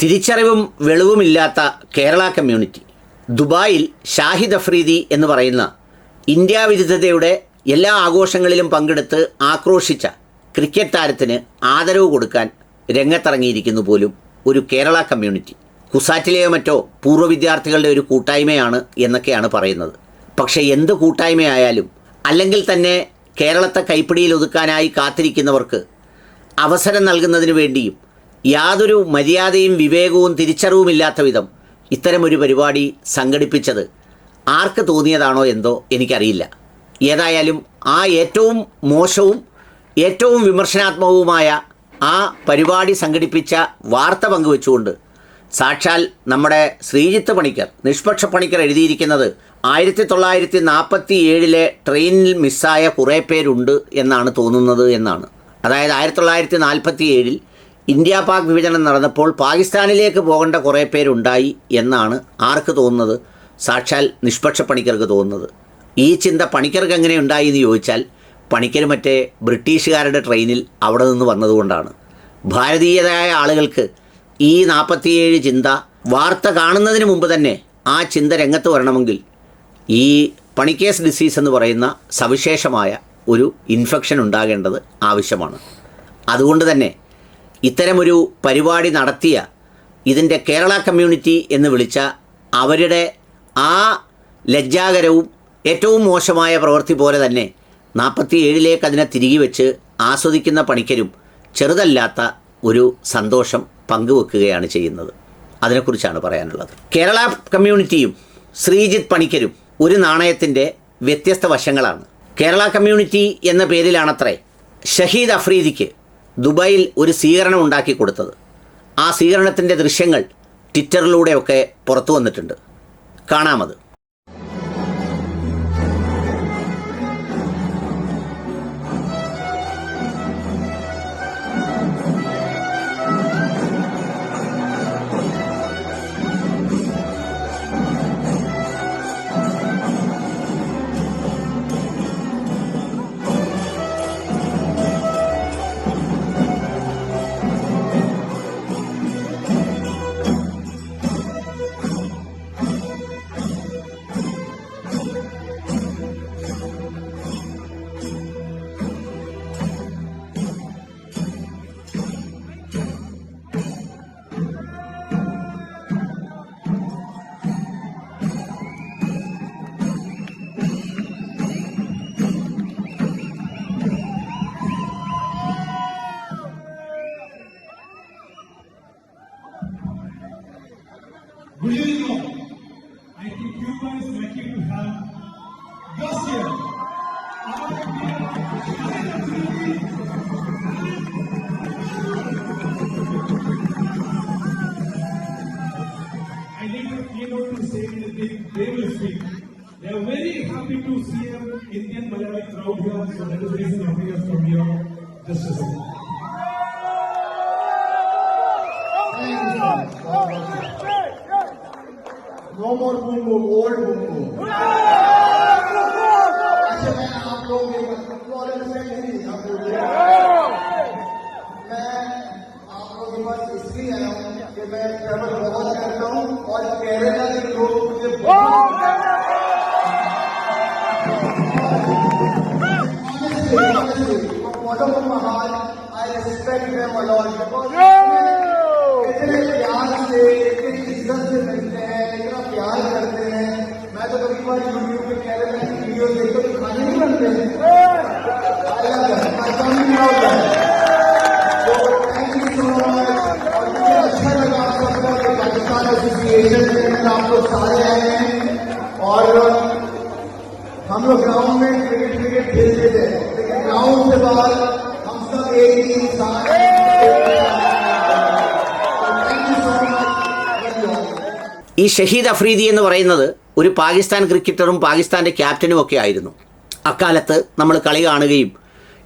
തിരിച്ചറിവും വെളിവുമില്ലാത്ത Kerala community ദുബായിൽ ഷാഹിദ് അഫ്രീദി എന്ന് പറയുന്ന ഇന്ത്യ വിരുദ്ധതയുടെ എല്ലാ ആഘോഷങ്ങളിലും പങ്കെടുത്ത് ആക്രോശിച്ച ക്രിക്കറ്റ് താരത്തിന് ആദരവ് കൊടുക്കാൻ രംഗത്തിറങ്ങിയിരിക്കുന്നു പോലും ഒരു കേരള കമ്മ്യൂണിറ്റി കുസാറ്റിലെയോ മറ്റോ പൂർവ വിദ്യാർത്ഥികളുടെ ഒരു കൂട്ടായ്മയാണ് എന്നൊക്കെയാണ് പറയുന്നത്. പക്ഷേ എന്ത് കൂട്ടായ്മയായാലും അല്ലെങ്കിൽ തന്നെ കേരളത്തെ കൈപ്പിടിയിൽ ഒതുക്കാനായി കാത്തിരിക്കുന്നവർക്ക് അവസരം നൽകുന്നതിന് വേണ്ടിയും യാതൊരു മര്യാദയും വിവേകവും തിരിച്ചറിവുമില്ലാത്ത വിധം ഇത്തരമൊരു പരിപാടി സംഘടിപ്പിച്ചത് ആർക്ക് തോന്നിയതാണോ എന്തോ എനിക്കറിയില്ല. ഏതായാലും ആ ഏറ്റവും മോശവും ഏറ്റവും വിമർശനാത്മകവുമായ ആ പരിപാടി സംഘടിപ്പിച്ച വാർത്ത പങ്കുവെച്ചുകൊണ്ട് സാക്ഷാൽ നമ്മുടെ ശ്രീജിത്ത് പണിക്കർ നിഷ്പക്ഷ പണിക്കർ എഴുതിയിരിക്കുന്നത് ആയിരത്തി തൊള്ളായിരത്തി നാൽപ്പത്തി ഏഴിലെ ട്രെയിനിൽ മിസ്സായ കുറേ പേരുണ്ട് എന്നാണ് തോന്നുന്നത് എന്നാണ്. അതായത് ആയിരത്തി തൊള്ളായിരത്തി നാൽപ്പത്തി ഏഴിൽ ഇന്ത്യ പാക് വിഭജനം നടന്നപ്പോൾ പാകിസ്ഥാനിലേക്ക് പോകേണ്ട കുറേ പേരുണ്ടായി എന്നാണ് ആർക്ക് തോന്നുന്നത്? സാക്ഷാൽ നിഷ്പക്ഷ പണിക്കർക്ക് തോന്നുന്നത്. ഈ ചിന്ത പണിക്കർക്ക് എങ്ങനെ ഉണ്ടായി എന്ന് ചോദിച്ചാൽ പണിക്കർ മറ്റേ ബ്രിട്ടീഷുകാരുടെ ട്രെയിനിൽ അവിടെ നിന്ന് വന്നതുകൊണ്ടാണ്. ഭാരതീയരായ ആളുകൾക്ക് ഈ നാൽപ്പത്തിയേഴ് ചിന്ത വാർത്ത കാണുന്നതിന് മുമ്പ് തന്നെ ആ ചിന്ത രംഗത്ത് വരണമെങ്കിൽ ഈ പണിക്കേസ് ഡിസീസ് എന്ന് പറയുന്ന സവിശേഷമായ ഒരു ഇൻഫെക്ഷൻ ഉണ്ടാകേണ്ടത് ആവശ്യമാണ്. അതുകൊണ്ട് തന്നെ ഇത്തരമൊരു പരിപാടി നടത്തിയ ഇതിന്റെ കേരള കമ്മ്യൂണിറ്റി എന്ന് വിളിച്ച അവരുടെ ആ ലജ്ജാകരവും ഏറ്റവും മോശമായ പ്രവൃത്തി പോലെ തന്നെ നാൽപ്പത്തി ഏഴിലേക്ക് അതിനെ തിരികെ വെച്ച് ആസ്വദിക്കുന്ന പണിക്കരും ചെറുതല്ലാത്ത ഒരു സന്തോഷം പങ്കുവെക്കുകയാണ് ചെയ്യുന്നത്. അതിനെക്കുറിച്ചാണ് പറയാനുള്ളത്. കേരള കമ്മ്യൂണിറ്റിയും ശ്രീജിത്ത് പണിക്കരും ഒരു നാണയത്തിന്റെ വ്യത്യസ്ത വശങ്ങളാണ്. കേരള കമ്മ്യൂണിറ്റി എന്ന പേരിലാണത്രേ ഷഹീദ് അഫ്രീദിക്ക് ദുബായിൽ ഒരു സ്വീകരണം ഉണ്ടാക്കി കൊടുത്തത്. ആ സ്വീകരണത്തിന്റെ ദൃശ്യങ്ങൾ ട്വിറ്ററിലൂടെയൊക്കെ പുറത്തു വന്നിട്ടുണ്ട്. കാണാമത് Really no. I think Cuba is lucky to have this year. I need to keynote to say that they, they will speak. They are very happy to see an Indian Malayali crowd here, so that is the reason I'm here from here. Just a second. No more boom boom. अच्छा मैं आप लोग नहीं मैं आप लोगों के इसलिए आया हूँ कि मैं ट्रैवल बहुत करता हूँ और केरला के लोग मुझे इतने प्यार से इतनी इज़्ज़त से मैं तो कभी बार यूट्यूब पे कह रहे हैं वीडियो देखते तो खाने नहीं बनते I love them. My family loves them. So thank you so much. और मुझे अच्छा लगा आप सबका कि पाकिस्तान एसोसिएशन के अंदर आप लोग सारे आए हैं और हम लोग ग्राउंड में क्रिकेट क्रिकेट खेलते थे लेकिन ग्राउंड से बाहर हम सब एक ही इंसान हैं thank you so much love you ഈ ഷഹീദ് അഫ്രീദി എന്ന് പറയുന്നത് ഒരു പാകിസ്ഥാൻ ക്രിക്കറ്ററും പാകിസ്ഥാന്റെ ക്യാപ്റ്റനും ഒക്കെ ആയിരുന്നു. അക്കാലത്ത് നമ്മൾ കളി കാണുകയും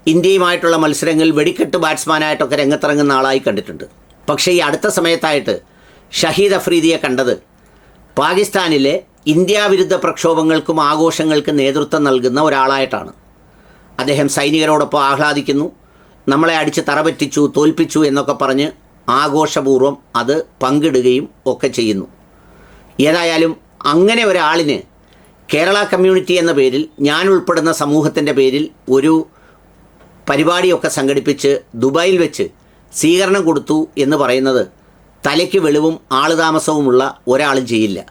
ഇന്ത്യയുമായിട്ടുള്ള മത്സരങ്ങളിൽ വെടിക്കെട്ട് ബാറ്റ്സ്മാനായിട്ടൊക്കെ രംഗത്തിറങ്ങുന്ന ആളായി കണ്ടിട്ടുണ്ട്. പക്ഷേ ഈ അടുത്ത സമയത്തായിട്ട് ഷഹീദ് അഫ്രീദിയെ കണ്ടത് പാകിസ്ഥാനിലെ ഇന്ത്യ വിരുദ്ധ പ്രക്ഷോഭങ്ങൾക്കും ആഘോഷങ്ങൾക്കും നേതൃത്വം നൽകുന്ന ഒരാളായിട്ടാണ്. അദ്ദേഹം സൈനികരോടൊപ്പം ആഹ്ലാദിക്കുന്നു. നമ്മളെ അടിച്ച് തറപറ്റിച്ചു തോൽപ്പിച്ചു എന്നൊക്കെ പറഞ്ഞ് ആഘോഷപൂർവം അത് പങ്കിടുകയും ഒക്കെ ചെയ്യുന്നു. ഏതായാലും അങ്ങനെ ഒരാളിന് കേരള കമ്മ്യൂണിറ്റി എന്ന പേരിൽ ഞാൻ ഉൾപ്പെടുന്ന സമൂഹത്തിന്റെ പേരിൽ ഒരു പരിപാടിയൊക്കെ സംഘടിപ്പിച്ച് ദുബായിൽ വെച്ച് സ്വീകരണം കൊടുത്തു എന്ന് പറയുന്നത് തലയ്ക്ക് വെളിവും ആളുതാമസവുമുള്ള ഒരാളും ചെയ്യില്ല.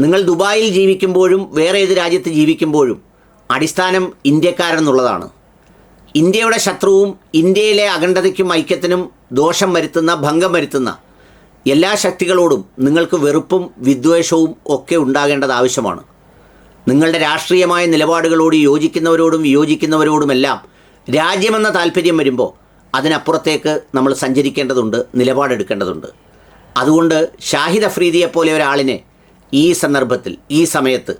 നിങ്ങൾ ദുബായിൽ ജീവിക്കുമ്പോഴും വേറെ ഏത് രാജ്യത്ത് ജീവിക്കുമ്പോഴും അടിസ്ഥാനം ഇന്ത്യക്കാരെന്നുള്ളതാണ്. ഇന്ത്യയുടെ ശത്രുവും ഇന്ത്യയിലെ അഖണ്ഡതയ്ക്കും ഐക്യത്തിനും ദോഷം വരുത്തുന്ന ഭംഗം വരുത്തുന്ന എല്ലാ ശക്തികളോടും നിങ്ങൾക്ക് വെറുപ്പും വിദ്വേഷവും ഒക്കെ ഉണ്ടാകേണ്ടത് ആവശ്യമാണ്. നിങ്ങളുടെ രാഷ്ട്രീയമായ നിലപാടുകളോട് യോജിക്കുന്നവരോടും വിയോജിക്കുന്നവരോടുമെല്ലാം രാജ്യമെന്ന താല്പര്യം വരുമ്പോൾ അതിനപ്പുറത്തേക്ക് നമ്മൾ സഞ്ചരിക്കേണ്ടതുണ്ട് നിലപാടെടുക്കേണ്ടതുണ്ട്. അതുകൊണ്ട് ഷാഹിദ് അഫ്രീദിയെ പോലെ ഒരാളിനെ ഈ സന്ദർഭത്തിൽ ഈ സമയത്ത്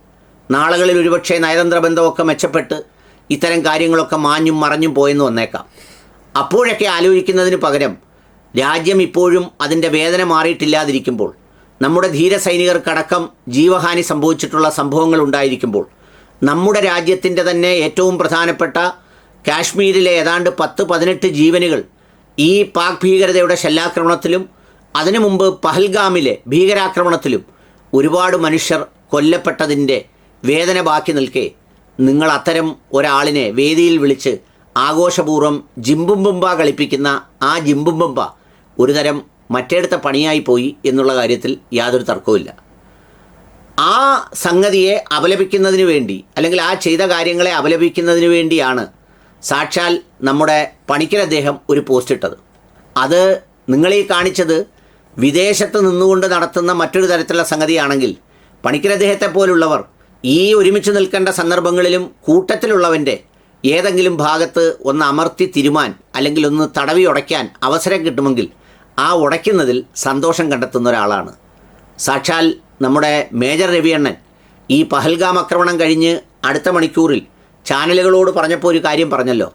നാളുകളിൽ ഒരുപക്ഷെ നയതന്ത്ര ബന്ധമൊക്കെ മെച്ചപ്പെട്ട് ഇത്തരം കാര്യങ്ങളൊക്കെ മാഞ്ഞും മറഞ്ഞും പോയെന്ന് വന്നേക്കാം. അപ്പോഴൊക്കെ ആലോചിക്കുന്നതിന് പകരം രാജ്യം ഇപ്പോഴും അതിന്റെ വേദന മാറിയിട്ടില്ലാതിരിക്കുമ്പോൾ നമ്മുടെ ധീര സൈനികർക്കടക്കം ജീവഹാനി സംഭവിച്ചിട്ടുള്ള സംഭവങ്ങൾ ഉണ്ടായിരിക്കുമ്പോൾ നമ്മുടെ രാജ്യത്തിന്റെ തന്നെ ഏറ്റവും പ്രധാനപ്പെട്ട കാശ്മീരിലെ ഏതാണ്ട് പത്ത് പതിനെട്ട് ജീവനുകൾ ഈ പാക് ഭീകരതയുടെ ശല്യാക്രമണത്തിലും അതിനു മുമ്പ് പഹൽഗാമിലെ ഭീകരാക്രമണത്തിലും ഒരുപാട് മനുഷ്യർ കൊല്ലപ്പെട്ടതിന്റെ വേദന ബാക്കി നിൽക്കെ നിങ്ങൾ അത്തരം ഒരാളിനെ വേദിയിൽ വിളിച്ച് ആഘോഷപൂർവം ജിംബുംബുംബ കളിപ്പിക്കുന്ന ആ ജിംബുംബുംബ ഒരുതരം മറ്റേടുത്ത പണിയായി പോയി എന്നുള്ള കാര്യത്തിൽ യാതൊരു തർക്കവുമില്ല. ആ സംഗതിയെ അപലപിക്കുന്നതിന് വേണ്ടി അല്ലെങ്കിൽ ആ ചെയ്ത കാര്യങ്ങളെ അപലപിക്കുന്നതിന് വേണ്ടിയാണ് സാക്ഷാൽ നമ്മുടെ പണിക്കൽ അദ്ദേഹം ഒരു പോസ്റ്റ് ഇട്ടത്. അത് നിങ്ങളീ കാണിച്ചത് വിദേശത്ത് നിന്നുകൊണ്ട് നടത്തുന്ന മറ്റൊരു തരത്തിലുള്ള സംഗതിയാണെങ്കിൽ പണിക്കൽ അദ്ദേഹത്തെ പോലുള്ളവർ ഈ ഒരുമിച്ച് നിൽക്കേണ്ട സന്ദർഭങ്ങളിലും കൂട്ടത്തിലുള്ളവന്റെ ഏതെങ്കിലും ഭാഗത്ത് ഒന്ന് അമർത്തി തിരുമാൻ അല്ലെങ്കിൽ ഒന്ന് തടവി ഉടയ്ക്കാൻ അവസരം കിട്ടുമെങ്കിൽ ആ ഉടയ്ക്കുന്നതിൽ സന്തോഷം കണ്ടെത്തുന്ന ഒരാളാണ്. സാക്ഷാൽ നമ്മുടെ മേജർ രവിയണ്ണൻ ഈ പഹൽഗാം ആക്രമണം കഴിഞ്ഞ് അടുത്ത മണിക്കൂറിൽ ചാനലുകളോട് പറഞ്ഞപ്പോൾ ഒരു കാര്യം പറഞ്ഞല്ലോ.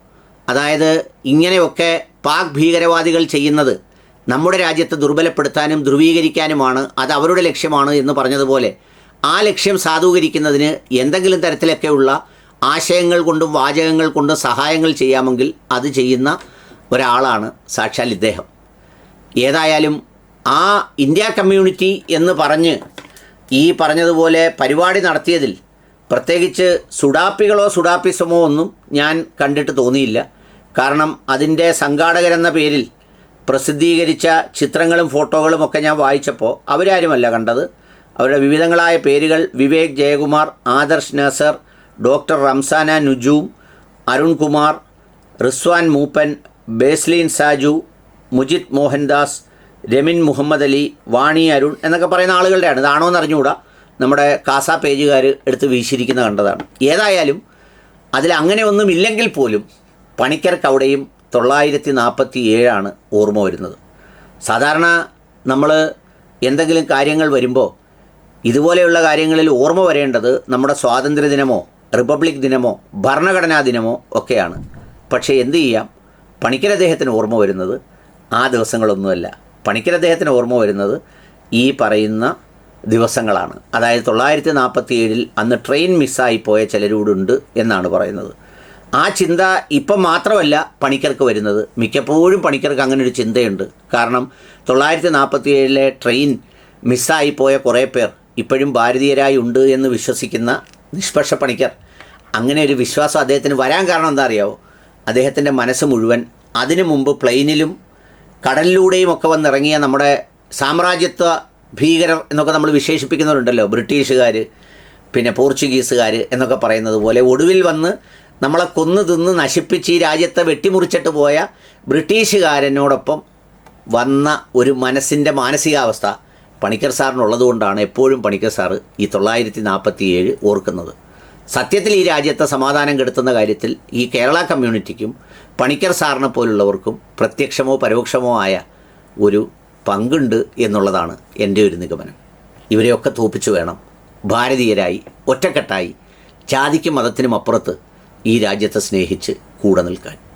അതായത് ഇങ്ങനെയൊക്കെ പാക് ഭീകരവാദികൾ ചെയ്യുന്നത് നമ്മുടെ രാജ്യത്തെ ദുർബലപ്പെടുത്താനും ധ്രുവീകരിക്കാനുമാണ് അത് അവരുടെ ലക്ഷ്യമാണ് എന്ന് പറഞ്ഞതുപോലെ ആ ലക്ഷ്യം സാധൂകരിക്കുന്നതിന് എന്തെങ്കിലും തരത്തിലൊക്കെയുള്ള ആശയങ്ങൾ കൊണ്ടും വാചകങ്ങൾ കൊണ്ടും സഹായങ്ങൾ ചെയ്യാമെങ്കിൽ അത് ചെയ്യുന്ന ഒരാളാണ് സാക്ഷാൽ ഇദ്ദേഹം. ഏതായാലും ആ ഇന്ത്യ കമ്മ്യൂണിറ്റി എന്ന് പറഞ്ഞ് ഈ പറഞ്ഞതുപോലെ പരിപാടി നടത്തിയതിൽ പ്രത്യേകിച്ച് സുഡാപ്പികളോ സുഡാപ്പിസമോ ഒന്നും ഞാൻ കണ്ടിട്ട് തോന്നിയില്ല. കാരണം അതിന്റെ സംഘാടകരെന്ന പേരിൽ പ്രസിദ്ധീകരിച്ച ചിത്രങ്ങളും ഫോട്ടോകളും ഒക്കെ ഞാൻ വായിച്ചപ്പോൾ അവരാരുമല്ല കണ്ടത്. അവരുടെ വിവിധങ്ങളായ പേരുകൾ വിവേക് ജയകുമാർ ആദർശ് നസർ ഡോക്ടർ റംസാന നുജൂം അരുൺകുമാർ റിസ്വാൻ മൂപ്പൻ ബേസ്ലീൻ സാജു മുജിത് മോഹൻദാസ് രമിൻ മുഹമ്മദ് അലി വാണി അരുൺ എന്നൊക്കെ പറയുന്ന ആളുകളുടെയാണ്. ഇതാണോ എന്ന് അറിഞ്ഞുകൂടാ. നമ്മുടെ കാസ പേജുകാർ എടുത്ത് വീശിയിരിക്കുന്ന കണ്ടതാണ്. ഏതായാലും അതിൽ അങ്ങനെ ഒന്നും ഇല്ലെങ്കിൽ പോലും പണിക്കർക്ക് അവിടെയും തൊള്ളായിരത്തി നാൽപ്പത്തി ഏഴാണ് ഓർമ്മ വരുന്നത്. സാധാരണ നമ്മൾ എന്തെങ്കിലും കാര്യങ്ങൾ വരുമ്പോൾ ഇതുപോലെയുള്ള കാര്യങ്ങളിൽ ഓർമ്മ വരേണ്ടത് നമ്മുടെ സ്വാതന്ത്ര്യ ദിനമോ റിപ്പബ്ലിക് ദിനമോ ഭരണഘടനാ ദിനമോ ഒക്കെയാണ്. പക്ഷേ എന്ത് ചെയ്യാം? പണിക്കർ അദ്ദേഹത്തിന് ഓർമ്മ വരുന്നത് ആ ദിവസങ്ങളൊന്നുമല്ല. പണിക്കർ അദ്ദേഹത്തിന് ഓർമ്മ വരുന്നത് ഈ പറയുന്ന ദിവസങ്ങളാണ്. അതായത് തൊള്ളായിരത്തി നാൽപ്പത്തി ഏഴിൽ അന്ന് ട്രെയിൻ മിസ്സായി പോയ ചിലരൂടുണ്ട് എന്നാണ് പറയുന്നത്. ആ ചിന്ത ഇപ്പം മാത്രമല്ല പണിക്കർക്ക് വരുന്നത്. മിക്കപ്പോഴും പണിക്കർക്ക് അങ്ങനെ ഒരു ചിന്തയുണ്ട്. കാരണം തൊള്ളായിരത്തി നാൽപ്പത്തി ഏഴിലെ ട്രെയിൻ മിസ്സായി പോയ കുറേ പേർ ഇപ്പോഴും ഭാരതീയരായി ഉണ്ട് എന്ന് വിശ്വസിക്കുന്ന നിഷ്പക്ഷ പണിക്കർ. അങ്ങനെ ഒരു വിശ്വാസം അദ്ദേഹത്തിന് വരാൻ കാരണം എന്താ അറിയാവോ? അദ്ദേഹത്തിന്റെ മനസ്സ് മുഴുവൻ അതിനു മുമ്പ് പ്ലെയിനിലും കടലിലൂടെയും ഒക്കെ വന്നിറങ്ങിയ നമ്മുടെ സാമ്രാജ്യത്വ ഭീകരർ എന്നൊക്കെ നമ്മൾ വിശേഷിപ്പിക്കുന്നവരുണ്ടല്ലോ ബ്രിട്ടീഷുകാർ പിന്നെ പോർച്ചുഗീസുകാർ എന്നൊക്കെ പറയുന്നത് പോലെ ഒടുവിൽ വന്ന് നമ്മളെ കൊന്നു തിന്ന് നശിപ്പിച്ച് ഈ രാജ്യത്തെ വെട്ടിമുറിച്ചിട്ട് പോയ ബ്രിട്ടീഷുകാരനോടൊപ്പം വന്ന ഒരു മനസ്സിന്റെ മാനസികാവസ്ഥ പണിക്കർ സാറിനുള്ളതുകൊണ്ടാണ് എപ്പോഴും പണിക്കർ സാറ് ഈ തൊള്ളായിരത്തി നാൽപ്പത്തി ഏഴ് ഓർക്കുന്നത്. സത്യത്തിൽ ഈ രാജ്യത്തെ സമാധാനം കെടുത്തുന്ന കാര്യത്തിൽ ഈ കേരള കമ്മ്യൂണിറ്റിക്കും പണിക്കർ സാറിനെ പോലുള്ളവർക്കും പ്രത്യക്ഷമോ പരോക്ഷമോ ആയ ഒരു പങ്കുണ്ട് എന്നുള്ളതാണ് എന്റെ ഒരു നിഗമനം. ഇവരെയൊക്കെ തോപ്പിച്ചു വേണം ഭാരതീയരായി ഒറ്റക്കെട്ടായി ജാതിക്കും മതത്തിനും അപ്പുറത്ത് ഈ രാജ്യത്തെ സ്നേഹിച്ച് കൂടെ നിൽക്കാൻ.